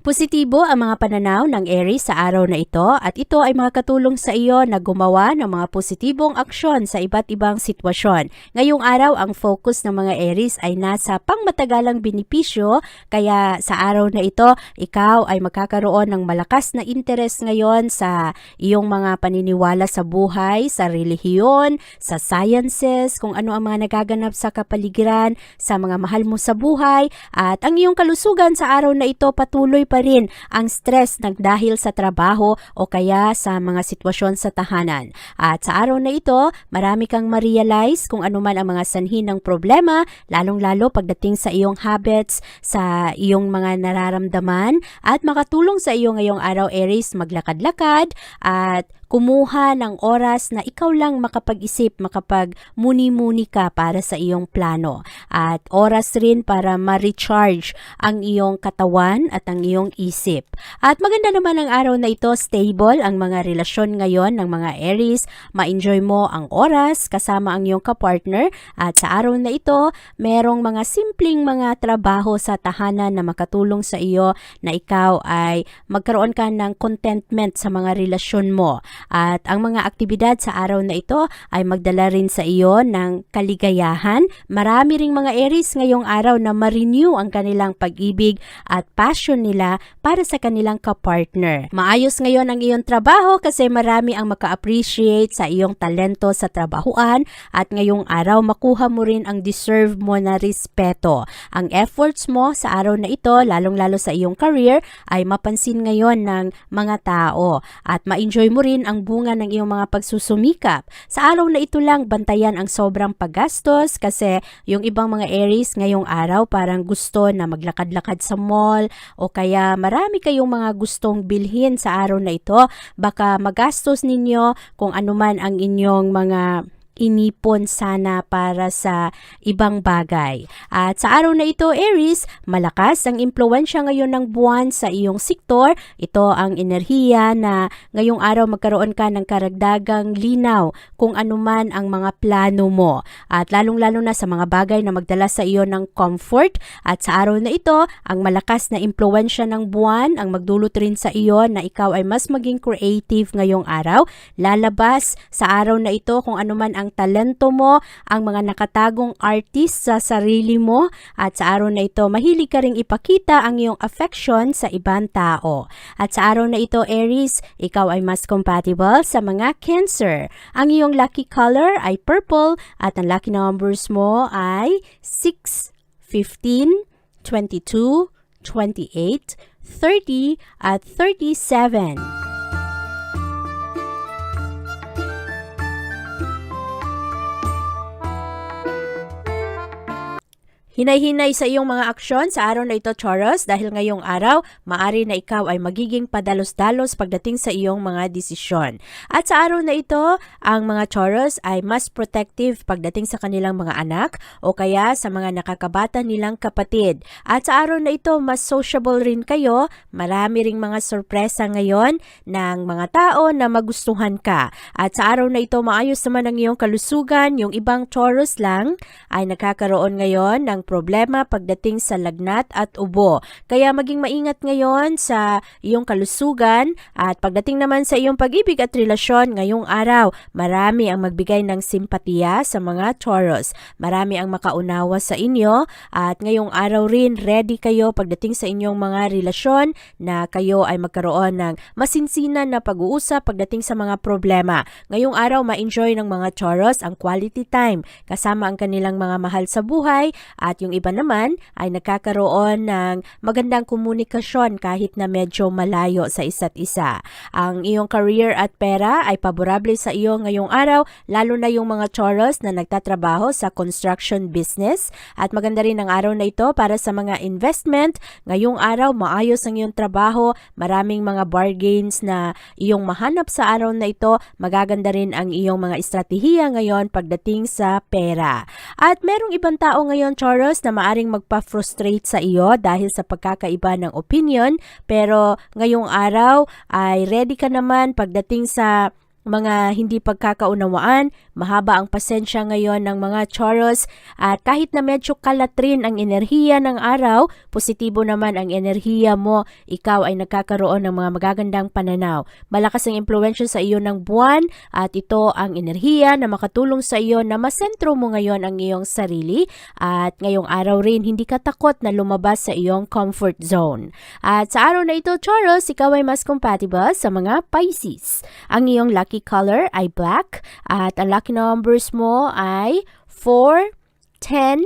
Positibo ang mga pananaw ng Aries sa araw na ito at ito ay makakatulong sa iyo na gumawa ng mga positibong aksyon sa iba't ibang sitwasyon. Ngayong araw, ang focus ng mga Aries ay nasa pangmatagalang benepisyo kaya sa araw na ito, ikaw ay magkakaroon ng malakas na interes ngayon sa iyong mga paniniwala sa buhay, sa relihiyon, sa sciences, kung ano ang mga nagaganap sa kapaligiran, sa mga mahal mo sa buhay at ang iyong kalusugan sa araw na ito patuloy pa rin ang stress ng dahil sa trabaho o kaya sa mga sitwasyon sa tahanan. At sa araw na ito, marami kang ma-realize kung ano man ang mga sanhi ng problema, lalong-lalo pagdating sa iyong habits, sa iyong mga nararamdaman at makatulong sa iyo ngayong araw Aries maglakad-lakad at kumuha ng oras na ikaw lang makapag-isip, makapag-muni-muni ka para sa iyong plano. At oras rin para ma-recharge ang iyong katawan at ang iyong isip. At maganda naman ang araw na ito, stable ang mga relasyon ngayon ng mga Aries. Ma-enjoy mo ang oras kasama ang iyong kapartner. At sa araw na ito, merong mga simpleng mga trabaho sa tahanan na makatulong sa iyo na ikaw ay magkaroon ka ng contentment sa mga relasyon mo. At ang mga aktibidad sa araw na ito ay magdala rin sa iyo ng kaligayahan. Marami ring mga Aries ngayong araw na ma-renew ang kanilang pag-ibig at passion nila para sa kanilang kapartner. Maayos ngayon ang iyong trabaho kasi marami ang maka-appreciate sa iyong talento sa trabahuan at ngayong araw makuha mo rin ang deserve mo na respeto. Ang efforts mo sa araw na ito, lalong-lalo sa iyong career, ay mapansin ngayon ng mga tao at ma-enjoy mo rin ang bunga ng iyong mga pagsusumikap. Sa araw na ito lang, bantayan ang sobrang paggastos kasi yung ibang mga Aries ngayong araw parang gusto na maglakad-lakad sa mall o kaya marami kayong mga gustong bilhin sa araw na ito. Baka magastos ninyo kung anuman ang inyong mga inipon sana para sa ibang bagay. At sa araw na ito, Aries, malakas ang impluensya ngayon ng buwan sa iyong sektor. Ito ang enerhiya na ngayong araw magkaroon ka ng karagdagang linaw kung anuman ang mga plano mo. At lalong-lalo na sa mga bagay na magdala sa iyo ng comfort. At sa araw na ito, ang malakas na impluensya ng buwan ang magdulot rin sa iyo na ikaw ay mas maging creative ngayong araw. Lalabas sa araw na ito kung anuman ang talento mo, ang mga nakatagong artist sa sarili mo at sa araw na ito mahilig ka ring ipakita ang iyong affection sa ibang tao. At sa araw na ito Aries, ikaw ay mas compatible sa mga Cancer. Ang iyong lucky color ay purple at ang lucky numbers mo ay 6, 15, 22, 28, 30 at 37. Hinay-hinay sa iyong mga aksyon sa araw na ito, Taurus, dahil ngayong araw, maari na ikaw ay magiging padalos-dalos pagdating sa iyong mga desisyon. At sa araw na ito, ang mga Taurus ay mas protective pagdating sa kanilang mga anak o kaya sa mga nakakabata nilang kapatid. At sa araw na ito, mas sociable rin kayo. Marami ring mga sorpresa ngayon ng mga tao na magustuhan ka. At sa araw na ito, maayos naman ang iyong kalusugan. Yung ibang Taurus lang ay nakakaroon ngayon ng problema pagdating sa lagnat at ubo. Kaya maging maingat ngayon sa iyong kalusugan at pagdating naman sa iyong pag-ibig at relasyon ngayong araw, marami ang magbigay ng simpatiya sa mga Taurus. Marami ang makaunawa sa inyo at ngayong araw rin ready kayo pagdating sa inyong mga relasyon na kayo ay magkaroon ng masinsinan na pag-uusap pagdating sa mga problema. Ngayong araw ma-enjoy ng mga Taurus ang quality time kasama ang kanilang mga mahal sa buhay at yung iba naman ay nagkakaroon ng magandang komunikasyon kahit na medyo malayo sa isa't isa. Ang iyong career at pera ay paborable sa iyo ngayong araw lalo na yung mga Taurus na nagtatrabaho sa construction business at maganda rin ang araw na ito para sa mga investment. Ngayong araw maayos ang iyong trabaho, maraming mga bargains na iyong mahanap sa araw na ito, magaganda rin ang iyong mga estratehiya ngayon pagdating sa pera. At merong ibang tao ngayon, Taurus, na maaring magpa-frustrate sa iyo dahil sa pagkakaiba ng opinion, pero ngayong araw ay ready ka naman pagdating sa mga hindi pagkakaunawaan, mahaba ang pasensya ngayon ng mga Taurus at kahit na medyo kalatrin ang enerhiya ng araw, positibo naman ang enerhiya mo, ikaw ay nagkakaroon ng mga magagandang pananaw. Malakas ang impluensya sa iyo ng buwan at ito ang enerhiya na makatulong sa iyo na masentro mo ngayon ang iyong sarili at ngayong araw rin hindi ka takot na lumabas sa iyong comfort zone. At sa araw na ito, Taurus, ikaw ay mas compatible sa mga Pisces. Ang iyong color ay black at ang lucky numbers mo ay 4, 10,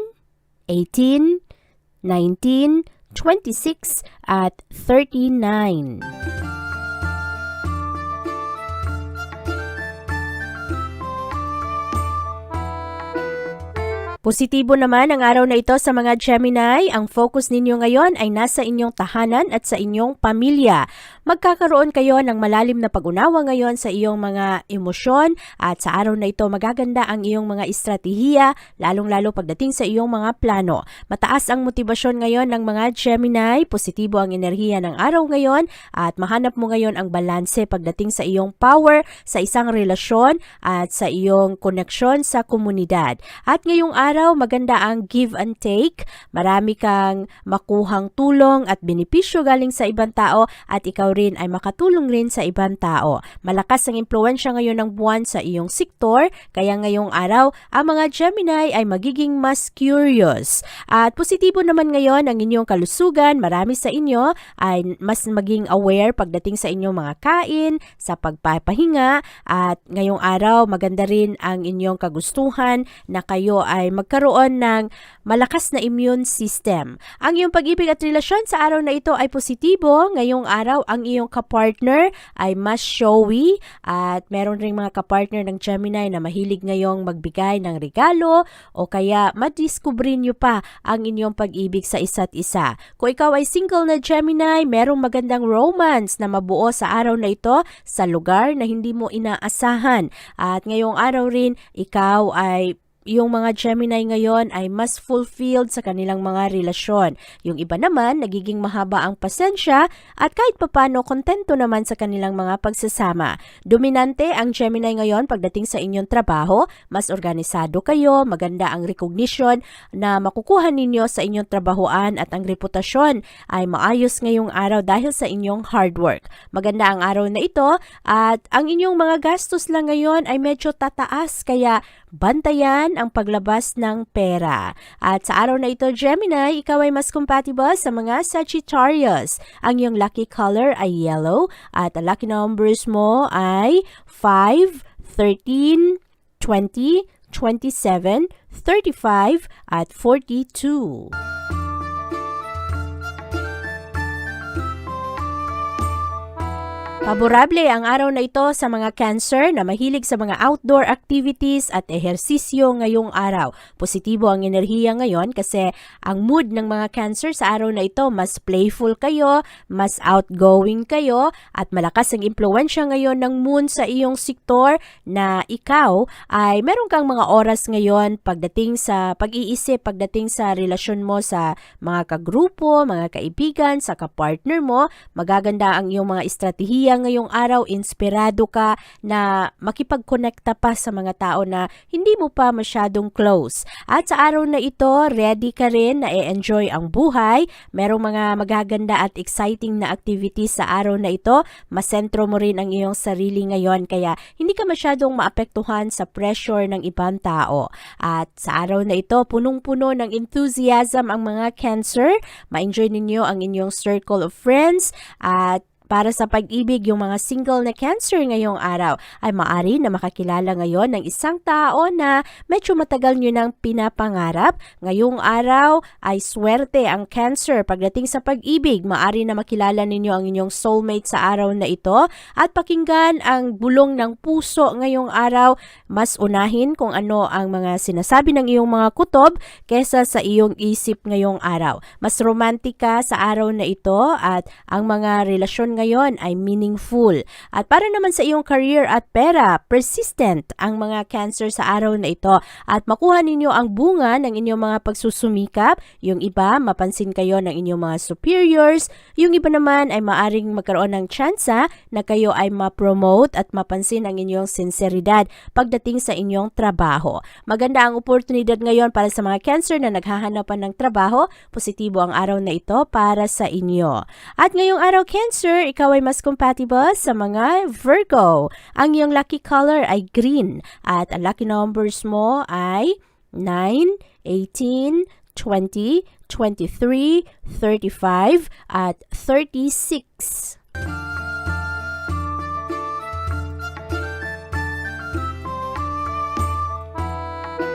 18, 19, 26 at 39. Positibo naman ang araw na ito sa mga Gemini. Ang focus ninyo ngayon ay nasa inyong tahanan at sa inyong pamilya. Magkakaroon kayo ng malalim na pag-unawa ngayon sa iyong mga emosyon at sa araw na ito magaganda ang iyong mga estratehiya, lalong-lalo pagdating sa iyong mga plano. Mataas ang motibasyon ngayon ng mga Gemini, positibo ang enerhiya ng araw ngayon at mahanap mo ngayon ang balanse pagdating sa iyong power sa isang relasyon at sa iyong koneksyon sa komunidad. At ngayong araw, maganda ang give and take. Marami kang makuhang tulong at benepisyo galing sa ibang tao at ikaw rin ay makatulong rin sa ibang tao. Malakas ang impluensya ngayon ng buwan sa iyong sektor, kaya ngayong araw, ang mga Gemini ay magiging mas curious. At positibo naman ngayon ang inyong kalusugan. Marami sa inyo ay mas maging aware pagdating sa inyong mga kain, sa pagpapahinga, at ngayong araw, maganda rin ang inyong kagustuhan na kayo ay magkaroon ng malakas na immune system. Ang iyong pag-ibig at relasyon sa araw na ito ay positibo. Ngayong araw, ang iyong kapartner ay mas showy at meron ring mga kapartner ng Gemini na mahilig ngayong magbigay ng regalo o kaya madiskubre nyo pa ang inyong pag-ibig sa isa't isa. Kung ikaw ay single na Gemini, merong magandang romance na mabuo sa araw na ito sa lugar na hindi mo inaasahan. At ngayong araw rin, ikaw ay yung mga Gemini ngayon ay mas fulfilled sa kanilang mga relasyon. Yung iba naman, nagiging mahaba ang pasensya at kahit papano kontento naman sa kanilang mga pagsasama. Dominante ang Gemini ngayon pagdating sa inyong trabaho, mas organisado kayo, maganda ang recognition na makukuha ninyo sa inyong trabahoan at ang reputasyon ay maayos ngayong araw dahil sa inyong hard work. Maganda ang araw na ito at ang inyong mga gastos lang ngayon ay medyo tataas kaya bantayan ang paglabas ng pera. At sa araw na ito, Gemini, ikaw ay mas compatible sa mga Sagittarius. Ang iyong lucky color ay yellow at ang lucky numbers mo ay 5, 13, 20, 27, 35 at 42. Paborable ang araw na ito sa mga Cancer na mahilig sa mga outdoor activities at ehersisyo ngayong araw. Positibo ang enerhiya ngayon kasi ang mood ng mga Cancer sa araw na ito mas playful kayo, mas outgoing kayo at malakas ang impluensya ngayon ng moon sa iyong sektor na ikaw ay meron kang mga oras ngayon pagdating sa pag-iisip, pagdating sa relasyon mo sa mga kagrupo, mga kaibigan, sa kapartner mo, magaganda ang iyong mga estratehiya ngayong araw, inspirado ka na makipagkonekta pa sa mga tao na hindi mo pa masyadong close. At sa araw na ito, ready ka rin na i-enjoy ang buhay. Merong mga magaganda at exciting na activities sa araw na ito. Masentro mo rin ang iyong sarili ngayon kaya hindi ka masyadong maapektuhan sa pressure ng ibang tao. At sa araw na ito, punong-puno ng enthusiasm ang mga cancer. Ma-enjoy ninyo ang inyong circle of friends at para sa pag-ibig, yung mga single na cancer ngayong araw ay maari na makakilala ngayon ng isang tao na medyo matagal nyo nang pinapangarap. Ngayong araw ay swerte ang cancer pagdating sa pag-ibig. Maari na makilala ninyo ang inyong soulmate sa araw na ito at pakinggan ang bulong ng puso ngayong araw. Mas unahin kung ano ang mga sinasabi ng iyong mga kutob kesa sa iyong isip ngayong araw. Mas romantika sa araw na ito at ang mga relasyon ngayon ay meaningful. At para naman sa iyong career at pera, persistent ang mga cancer sa araw na ito at makuha ninyo ang bunga ng inyong mga pagsusumikap. Yung iba, mapansin kayo ng inyong mga superiors. Yung iba naman ay maaring magkaroon ng tsansa na kayo ay ma-promote at mapansin ang inyong sinseridad pagdating sa inyong trabaho. Maganda ang oportunidad ngayon para sa mga cancer na naghahanapan ng trabaho. Positibo ang araw na ito para sa inyo. At ngayong araw, Cancer, ikaw ay mas compatible sa mga Virgo. Ang iyong lucky color ay green at ang lucky numbers mo ay 9, 18, 20, 23, 35 at 36.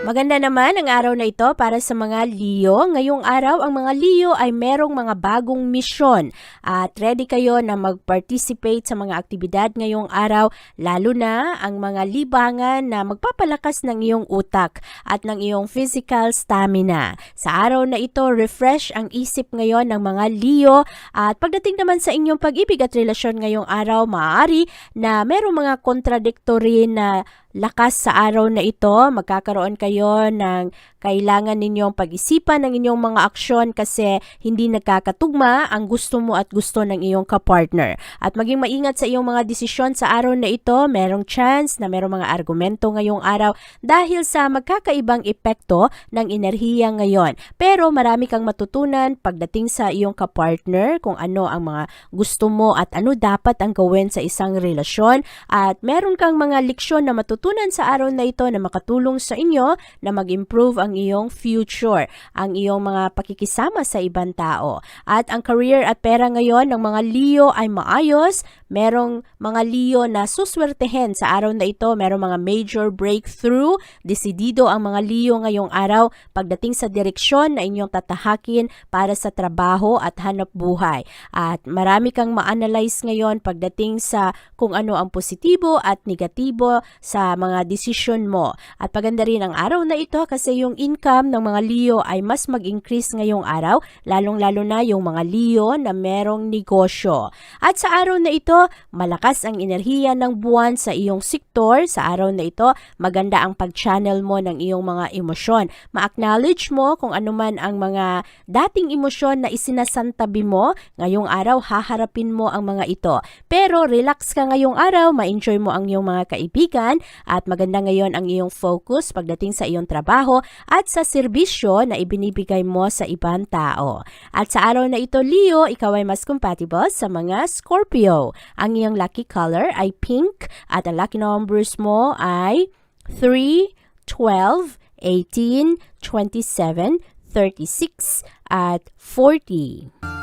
Maganda naman ang araw na ito para sa mga Leo. Ngayong araw, ang mga Leo ay merong mga bagong misyon at ready kayo na mag-participate sa mga aktibidad ngayong araw, lalo na ang mga libangan na magpapalakas ng iyong utak at ng iyong physical stamina. Sa araw na ito, refresh ang isip ngayon ng mga Leo at pagdating naman sa inyong pag-ibig at relasyon ngayong araw, maaari na merong mga contradictory na lakas sa araw na ito. Magkakaroon kayo ng kailangan ninyong pag-isipan ng inyong mga aksyon kasi hindi nagkakatugma ang gusto mo at gusto ng iyong kapartner. At maging maingat sa iyong mga desisyon sa araw na ito, merong chance na merong mga argumento ngayong araw dahil sa magkakaibang epekto ng enerhiya ngayon. Pero marami kang matutunan pagdating sa iyong kapartner kung ano ang mga gusto mo at ano dapat ang gawin sa isang relasyon at meron kang mga leksyon na matutunan sa araw na ito na makatulong sa inyo na mag-improve ang iyong future, ang iyong mga pakikisama sa ibang tao. At ang career at pera ngayon ng mga Leo ay maayos. Merong mga Leo na suswertehin sa araw na ito. Merong mga major breakthrough. Desidido ang mga Leo ngayong araw pagdating sa direksyon na inyong tatahakin para sa trabaho at hanap buhay. At marami kang ma-analyze ngayon pagdating sa kung ano ang positibo at negatibo sa mga desisyon mo. At paganda rin ang araw na ito kasi yung income ng mga Leo ay mas mag-increase ngayong araw, lalong-lalo na yung mga Leo na merong negosyo. At sa araw na ito, malakas ang enerhiya ng buwan sa iyong sektor. Sa araw na ito, maganda ang pag-channel mo ng iyong mga emosyon. Ma-acknowledge mo kung ano man ang mga dating emosyon na isinasantabi mo. Ngayong araw, haharapin mo ang mga ito. Pero relax ka ngayong araw, ma-enjoy mo ang iyong mga kaibigan at maganda ngayon ang iyong focus pagdating sa iyong trabaho at sa serbisyo na ibinibigay mo sa ibang tao. At sa araw na ito, Leo, ikaw ay mas compatible sa mga Scorpio. Ang iyong lucky color ay pink at ang lucky numbers mo ay 3, 12, 18, 27, 36 at 40.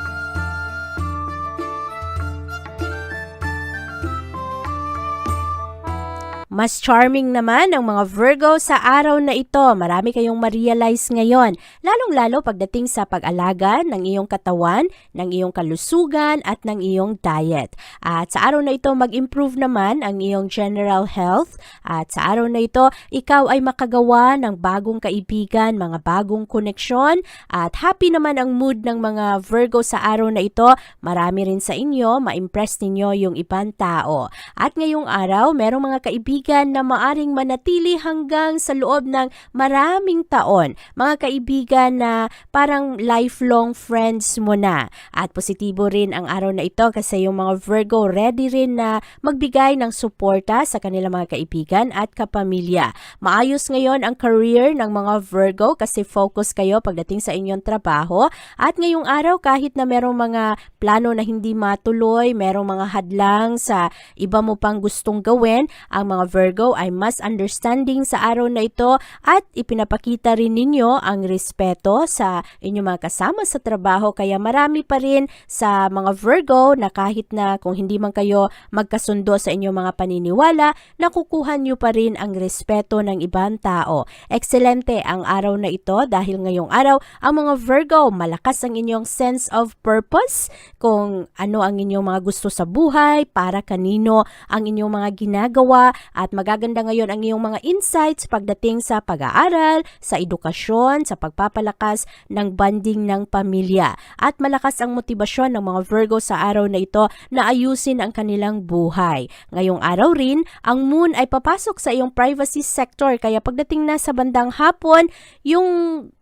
Mas charming naman ang mga Virgo sa araw na ito. Marami kayong ma-realize ngayon, lalong-lalo pagdating sa pag-alaga ng iyong katawan, ng iyong kalusugan at ng iyong diet. At sa araw na ito, mag-improve naman ang iyong general health. At sa araw na ito, ikaw ay makagawa ng bagong kaibigan, mga bagong koneksyon. At happy naman ang mood ng mga Virgo sa araw na ito. Marami rin sa inyo, ma-impress ninyo yung ibang tao. At ngayong araw, merong mga kaibigan kaibigan na maaring manatili hanggang sa loob ng maraming taon. Mga kaibigan na parang lifelong friends mo na. At positibo rin ang araw na ito kasi yung mga Virgo ready rin na magbigay ng suporta sa kanilang mga kaibigan at kapamilya. Maayos ngayon ang career ng mga Virgo kasi focus kayo pagdating sa inyong trabaho. At ngayong araw kahit na merong mga plano na hindi matuloy, merong mga hadlang sa iba mo pang gustong gawin, ang mga Virgo ay mas understanding sa araw na ito at ipinapakita rin ninyo ang respeto sa inyong mga kasama sa trabaho kaya marami pa rin sa mga Virgo na kahit na kung hindi man kayo magkasundo sa inyong mga paniniwala, nakukuha nyo pa rin ang respeto ng ibang tao. Excelente ang araw na ito dahil ngayong araw ang mga Virgo malakas ang inyong sense of purpose kung ano ang inyong mga gusto sa buhay, para kanino ang inyong mga ginagawa at magaganda ngayon ang iyong mga insights pagdating sa pag-aaral, sa edukasyon, sa pagpapalakas ng banding ng pamilya. At malakas ang motibasyon ng mga Virgo sa araw na ito na ayusin ang kanilang buhay. Ngayong araw rin, ang moon ay papasok sa iyong privacy sector kaya pagdating na sa bandang hapon, yung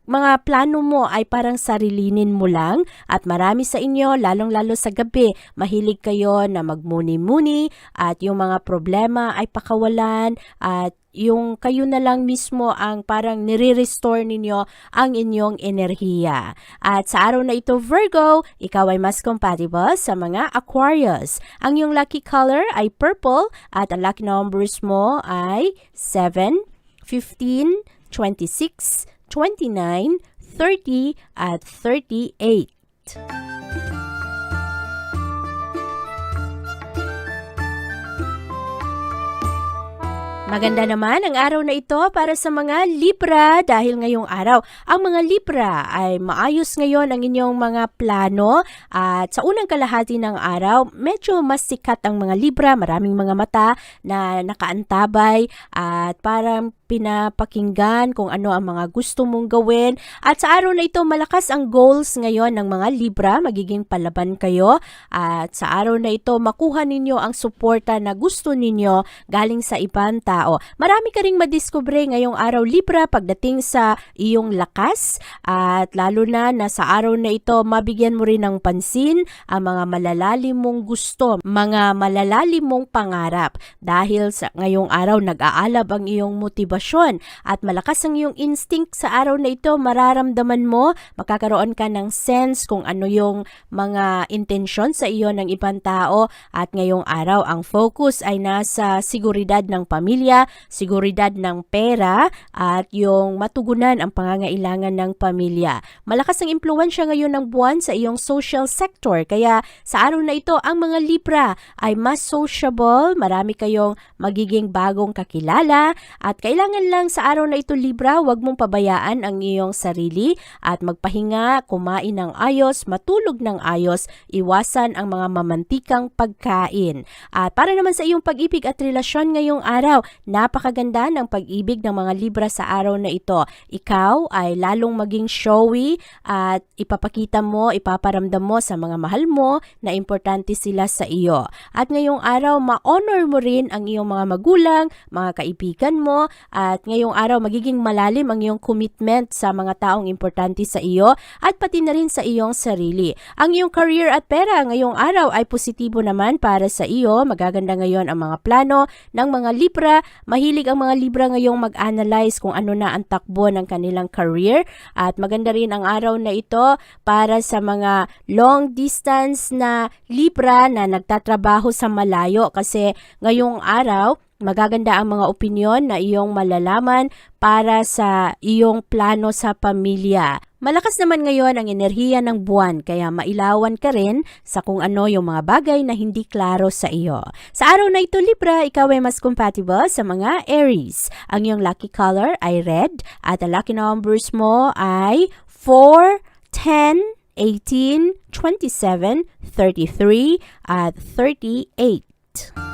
mga plano mo ay parang sarilinin mo lang at marami sa inyo, lalong-lalo sa gabi, mahilig kayo na magmuni-muni at yung mga problema ay pakawalan at yung kayo na lang mismo ang parang nire-restore ninyo ang inyong enerhiya. At sa araw na ito, Virgo, ikaw ay mas compatible sa mga Aquarius. Ang iyong lucky color ay purple at ang lucky numbers mo ay 7, 15, 26, 29, 30 at 38. Maganda naman ang araw na ito para sa mga Libra dahil ngayong araw ang mga Libra ay maayos ngayon ang inyong mga plano at sa unang kalahati ng araw medyo mas sikat ang mga Libra, maraming mga mata na nakaantabay at parang pinapakinggan kung ano ang mga gusto mong gawin. At sa araw na ito, malakas ang goals ngayon ng mga Libra. Magiging palaban kayo. At sa araw na ito, makuha ninyo ang suporta na gusto ninyo galing sa ibang tao. Marami ka ring madiskubre ngayong araw Libra pagdating sa iyong lakas. At lalo na na sa araw na ito, mabigyan mo rin ng pansin ang mga malalalim mong gusto, mga malalalim mong pangarap. Dahil sa ngayong araw, nag-aalab ang iyong motibasyon at malakas ang iyong instinct sa araw na ito, mararamdaman mo, makakaroon ka ng sense kung ano yung mga intensyon sa iyo ng ibang tao. At ngayong araw ang focus ay nasa seguridad ng pamilya, seguridad ng pera at yung matugunan ang pangangailangan ng pamilya. Malakas ang impluensya ngayon ng buwan sa iyong social sector. Kaya sa araw na ito ang mga Libra ay mas sociable, marami kayong magiging bagong kakilala. At kailangan lang sa araw na ito Libra, huwag mong pabayaan ang iyong sarili at magpahinga, kumain ng ayos, matulog ng ayos, iwasan ang mga mamantikang pagkain. At para naman sa iyong pag-ibig at relasyon ngayong araw, napakaganda ng pag-ibig ng mga Libra sa araw na ito. Ikaw ay lalong maging showy at ipapakita mo, ipaparamdam mo sa mga mahal mo na importante sila sa iyo. At ngayong araw, ma-honor mo rin ang iyong mga magulang, mga kaibigan mo, at ngayong araw magiging malalim ang iyong commitment sa mga taong importante sa iyo at pati na rin sa iyong sarili. Ang iyong career at pera ngayong araw ay positibo naman para sa iyo. Magaganda ngayon ang mga plano ng mga Libra. Mahilig ang mga Libra ngayong mag-analyze kung ano na ang takbo ng kanilang career at maganda rin ang araw na ito para sa mga long distance na Libra na nagtatrabaho sa malayo kasi ngayong araw magaganda ang mga opinyon na iyong malalaman para sa iyong plano sa pamilya. Malakas naman ngayon ang enerhiya ng buwan kaya mailawan ka rin sa kung ano yung mga bagay na hindi klaro sa iyo. Sa araw na ito Libra, ikaw ay mas compatible sa mga Aries. Ang iyong lucky color ay red at ang lucky numbers mo ay 4, 10, 18, 27, 33 at 38.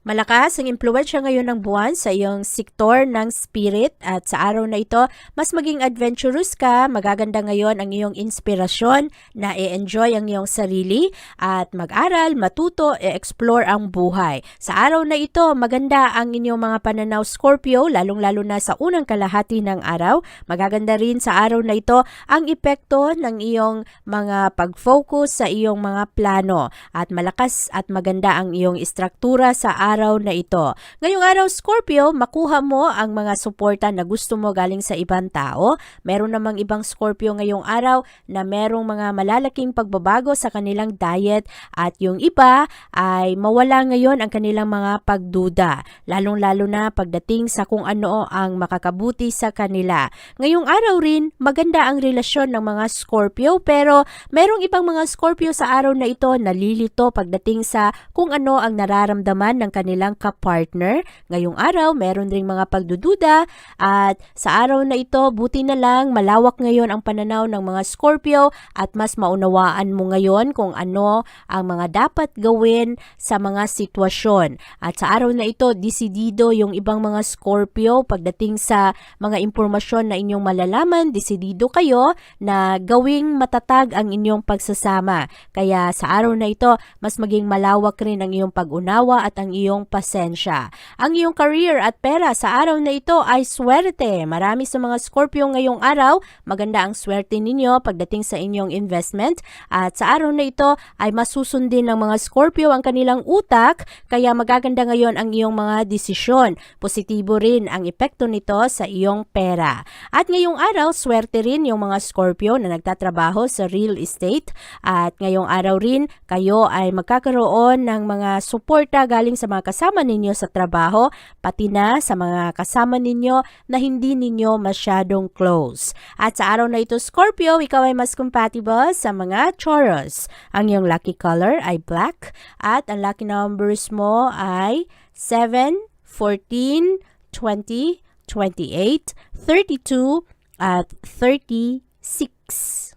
Malakas ang impluensya ngayon ng buwan sa iyong sektor ng spirit at sa araw na ito, mas maging adventurous ka, magaganda ngayon ang iyong inspirasyon na i-enjoy ang iyong sarili at mag-aral, matuto, i-explore ang buhay. Sa araw na ito, maganda ang inyong mga pananaw Scorpio, lalong-lalo na sa unang kalahati ng araw. Magaganda rin sa araw na ito ang epekto ng iyong mga pag-focus sa iyong mga plano at malakas at maganda ang iyong istruktura sa araw na ito. Ngayong araw Scorpio, makuha mo ang mga suporta na gusto mo galing sa ibang tao. Meron namang ibang Scorpio ngayong araw na merong mga malalaking pagbabago sa kanilang diet at yung iba ay mawala ngayon ang kanilang mga pagduda, lalong-lalo na pagdating sa kung ano ang makakabuti sa kanila. Ngayong araw rin, maganda ang relasyon ng mga Scorpio pero merong ibang mga Scorpio sa araw na ito nalilito pagdating sa kung ano ang nararamdaman ng kanilang kapartner. Ngayong araw, meron ring mga pagdududa at sa araw na ito, buti na lang malawak ngayon ang pananaw ng mga Scorpio at mas maunawaan mo ngayon kung ano ang mga dapat gawin sa mga sitwasyon. At sa araw na ito, disidido yung ibang mga Scorpio pagdating sa mga impormasyon na inyong malalaman, disidido kayo na gawing matatag ang inyong pagsasama. Kaya sa araw na ito, mas maging malawak rin ang iyong pag-unawa at ang iyong pasensya. Ang iyong career at pera sa araw na ito ay swerte. Marami sa mga Scorpio ngayong araw, maganda ang swerte ninyo pagdating sa inyong investment at sa araw na ito ay masusundin ng mga Scorpio ang kanilang utak kaya magaganda ngayon ang iyong mga desisyon. Positibo rin ang epekto nito sa iyong pera. At ngayong araw, swerte rin yung mga Scorpio na nagtatrabaho sa real estate at ngayong araw rin kayo ay magkakaroon ng mga suporta galing sa mga kasama ninyo sa trabaho pati na sa mga kasama ninyo na hindi ninyo masyadong close. At sa araw na ito Scorpio, ikaw ay mas compatible sa mga Taurus. Ang iyong lucky color ay black at ang lucky numbers mo ay 7, 14, 20, 28, 32 at 36.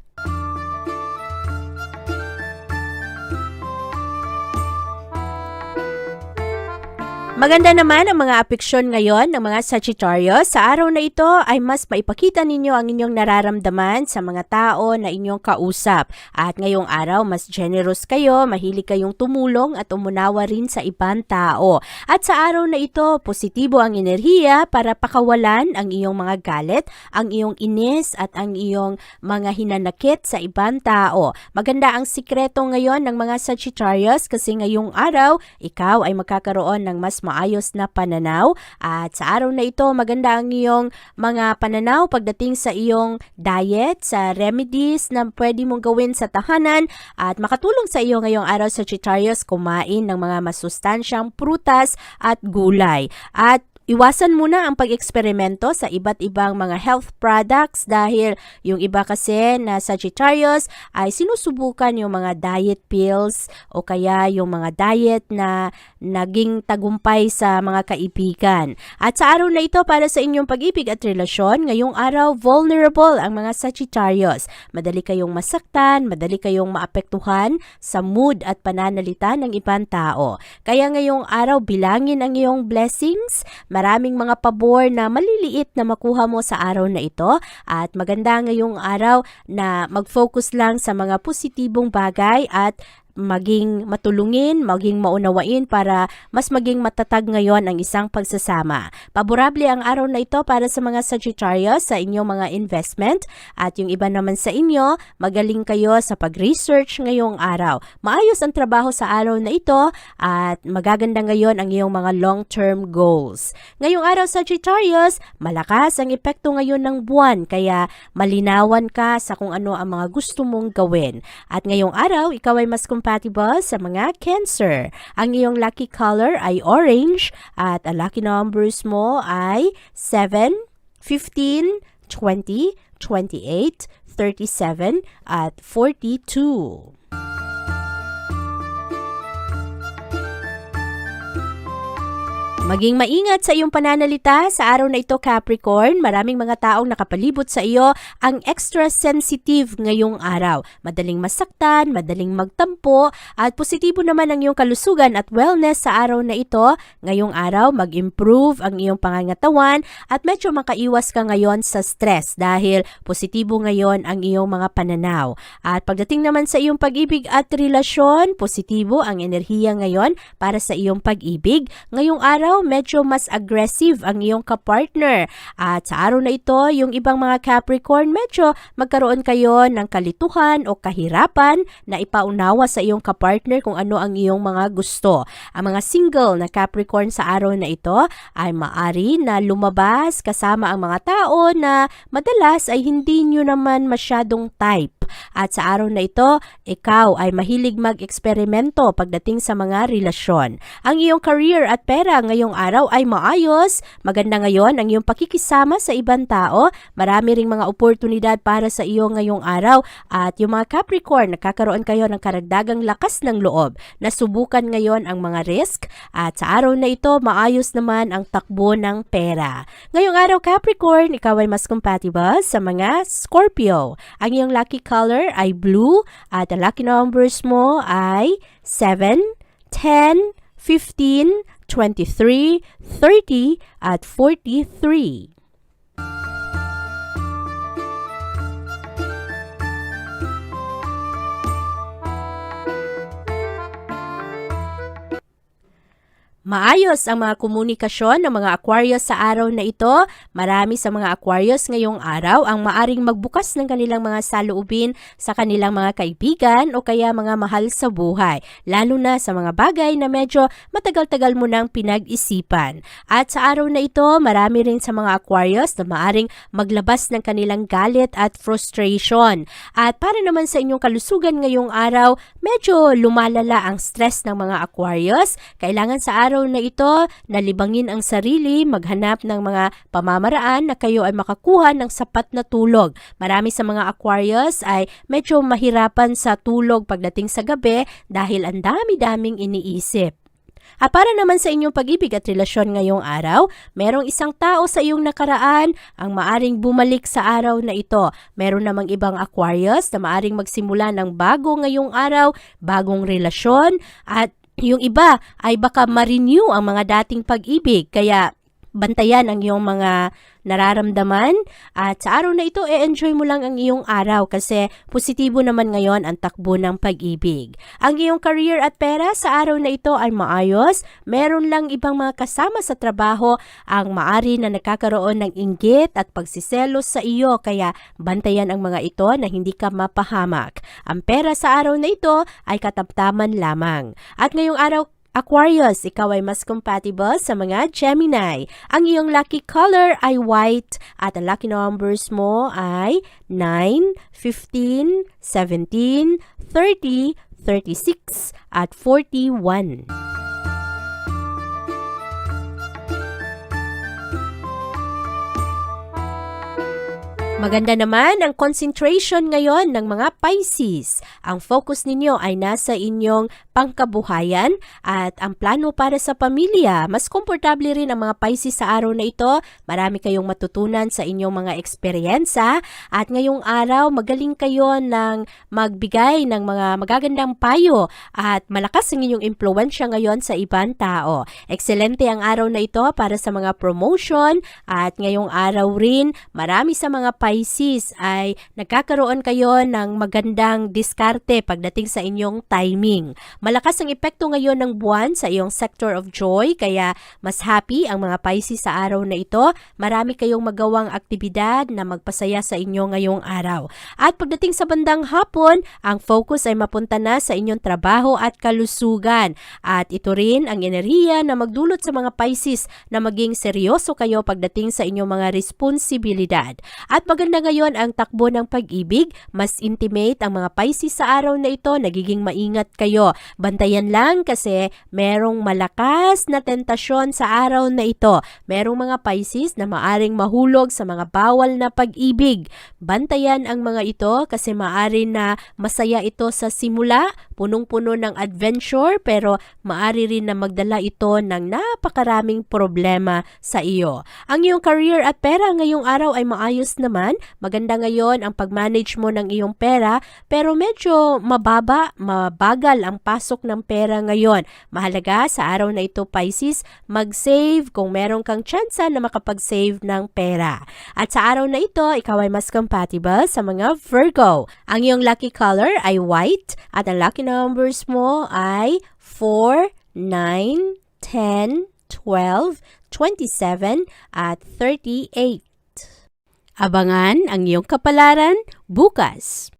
Maganda naman ang mga apeksyon ngayon ng mga Sagittarius. Sa araw na ito ay mas maipakita ninyo ang inyong nararamdaman sa mga tao na inyong kausap. At ngayong araw, mas generous kayo, mahilig kayong tumulong at umunawa rin sa ibang tao. At sa araw na ito, positibo ang enerhiya para pakawalan ang iyong mga galit, ang iyong inis at ang iyong mga hinanakit sa ibang tao. Maganda ang sikreto ngayon ng mga Sagittarius kasi ngayong araw, ikaw ay magkakaroon ng mas maayos na pananaw at sa araw na ito maganda ang iyong mga pananaw pagdating sa iyong diet, sa remedies na pwede mong gawin sa tahanan at makatulong sa iyo ngayong araw sa Sagittarius kumain ng mga masustansyang prutas at gulay. At Iwasan muna ang pag-eksperimento sa iba't ibang mga health products dahil yung iba kasi na Sagittarius ay sinusubukan yung mga diet pills o kaya yung mga diet na naging tagumpay sa mga kaibigan. At sa araw na ito para sa inyong pag-ibig at relasyon, ngayong araw vulnerable ang mga Sagittarius. Madali kayong masaktan, madali kayong maapektuhan sa mood at pananalita ng ibang tao. Kaya ngayong araw bilangin ang iyong blessings, Maraming mga pabor na maliliit na makuha mo sa araw na ito at maganda ngayong araw na mag-focus lang sa mga positibong bagay at maging matulungin, maging maunawain para mas maging matatag ngayon ang isang pagsasama. Paborable ang araw na ito para sa mga Sagittarius sa inyong mga investment at yung iba naman sa inyo, magaling kayo sa pag-research ngayong araw. Maayos ang trabaho sa araw na ito at magaganda ngayon ang iyong mga long-term goals. Ngayong araw Sagittarius, malakas ang epekto ngayon ng buwan kaya malinawan ka sa kung ano ang mga gusto mong gawin. At ngayong araw, ikaw ay mas compatible sa mga Cancer. Ang iyong lucky color ay orange at ang lucky numbers mo ay 7, 15, 20, 28, 37 at 42. Maging maingat sa iyong pananalita sa araw na ito Capricorn. Maraming mga taong nakapalibot sa iyo ang extra sensitive ngayong araw. Madaling masaktan, madaling magtampo at positibo naman ang iyong kalusugan at wellness sa araw na ito. Ngayong araw mag-improve ang iyong pangangatawan at medyo makaiwas ka ngayon sa stress dahil positibo ngayon ang iyong mga pananaw. At pagdating naman sa iyong pag-ibig at relasyon, positibo ang enerhiya ngayon para sa iyong pag-ibig. Ngayong araw, medyo mas aggressive ang iyong kapartner. At sa araw na ito, yung ibang mga Capricorn, medyo magkaroon kayo ng kalituhan o kahirapan na ipaunawa sa iyong kapartner kung ano ang iyong mga gusto. Ang mga single na Capricorn sa araw na ito ay maari na lumabas kasama ang mga tao na madalas ay hindi nyo naman masyadong type. At sa araw na ito, ikaw ay mahilig mag-eksperimento pagdating sa mga relasyon. Ang iyong career at pera ngayong araw ay maayos. Maganda ngayon ang iyong pakikisama sa ibang tao. Marami ring mga oportunidad para sa iyo ngayong araw. At yung mga Capricorn, nakakaroon kayo ng karagdagang lakas ng loob. Nasubukan ngayon ang mga risk. At sa araw na ito, maayos naman ang takbo ng pera. Ngayong araw Capricorn, ikaw ay mas compatible sa mga Scorpio. Ang iyong lucky ay blue at ang lucky numbers mo ay 7, 10, 15, 23, 30 at 43. Maayos ang mga komunikasyon ng mga Aquarius sa araw na ito. Marami sa mga Aquarius ngayong araw ang maaring magbukas ng kanilang mga saloobin sa kanilang mga kaibigan o kaya mga mahal sa buhay. Lalo na sa mga bagay na medyo matagal-tagal mo nang pinag-isipan. At sa araw na ito, marami rin sa mga Aquarius na maaring maglabas ng kanilang galit at frustration. At para naman sa inyong kalusugan ngayong araw, medyo lumalala ang stress ng mga Aquarius. Kailangan sa araw na ito, nalibangin ang sarili, maghanap ng mga pamamaraan na kayo ay makakuha ng sapat na tulog. Marami sa mga Aquarius ay medyo mahirapan sa tulog pagdating sa gabi dahil ang dami-daming iniisip. At para naman sa inyong pag-ibig at relasyon ngayong araw, merong isang tao sa iyong nakaraan ang maaring bumalik sa araw na ito. Meron namang ibang Aquarius na maaring magsimula ng bago ngayong araw, bagong relasyon at yung iba ay baka ma-renew ang mga dating pag-ibig. Kaya bantayan ang iyong mga nararamdaman at sa araw na ito e-enjoy mo lang ang iyong araw kasi positibo naman ngayon ang takbo ng pag-ibig. Ang iyong career at pera sa araw na ito ay maayos, meron lang ibang mga kasama sa trabaho ang maari na nakakaroon ng inggit at pagsiselos sa iyo kaya bantayan ang mga ito na hindi ka mapahamak. Ang pera sa araw na ito ay katamtaman lamang. At ngayong araw Aquarius, ikaw ay mas compatible sa mga Gemini. Ang iyong lucky color ay white at ang lucky numbers mo ay 9, 15, 17, 30, 36 at 41. Maganda naman ang concentration ngayon ng mga Pisces. Ang focus ninyo ay nasa inyong pangkabuhayan at ang plano para sa pamilya. Mas komportable rin ang mga Pisces sa araw na ito. Marami kayong matutunan sa inyong mga eksperyensa at ngayong araw magaling kayo ng magbigay ng mga magagandang payo at malakas ang inyong impluensya ngayon sa ibang tao. Excelente ang araw na ito para sa mga promotion at ngayong araw rin marami sa mga Pisces ay nagkakaroon kayo ng magandang diskarte pagdating sa inyong timing. Malakas ang epekto ngayon ng buwan sa iyong sector of joy kaya mas happy ang mga Pisces sa araw na ito. Marami kayong magawang aktibidad na magpasaya sa inyo ngayong araw. At pagdating sa bandang hapon, ang focus ay mapunta na sa inyong trabaho at kalusugan. At ito rin ang enerhiya na magdulot sa mga Pisces na maging seryoso kayo pagdating sa inyong mga responsibilidad. At maganda maganda ngayon ang takbo ng pag-ibig, mas intimate ang mga Pisces sa araw na ito, nagiging maingat kayo. Bantayan lang kasi merong malakas na tentasyon sa araw na ito. Merong mga Pisces na maaring mahulog sa mga bawal na pag-ibig. Bantayan ang mga ito kasi maari na masaya ito sa simula, punong-puno ng adventure pero maari rin na magdala ito ng napakaraming problema sa iyo. Ang iyong career at pera ngayong araw ay maayos naman. Maganda ngayon ang pag-manage mo ng iyong pera pero medyo mababa, mabagal ang pasok ng pera ngayon. Mahalaga sa araw na ito Pisces, mag-save kung meron kang tsansa na makapag-save ng pera. At sa araw na ito, ikaw ay mas compatible sa mga Virgo. Ang iyong lucky color ay white at ang lucky numbers mo ay 4, 9, 10, 12, 27 at 38. Abangan ang iyong kapalaran bukas.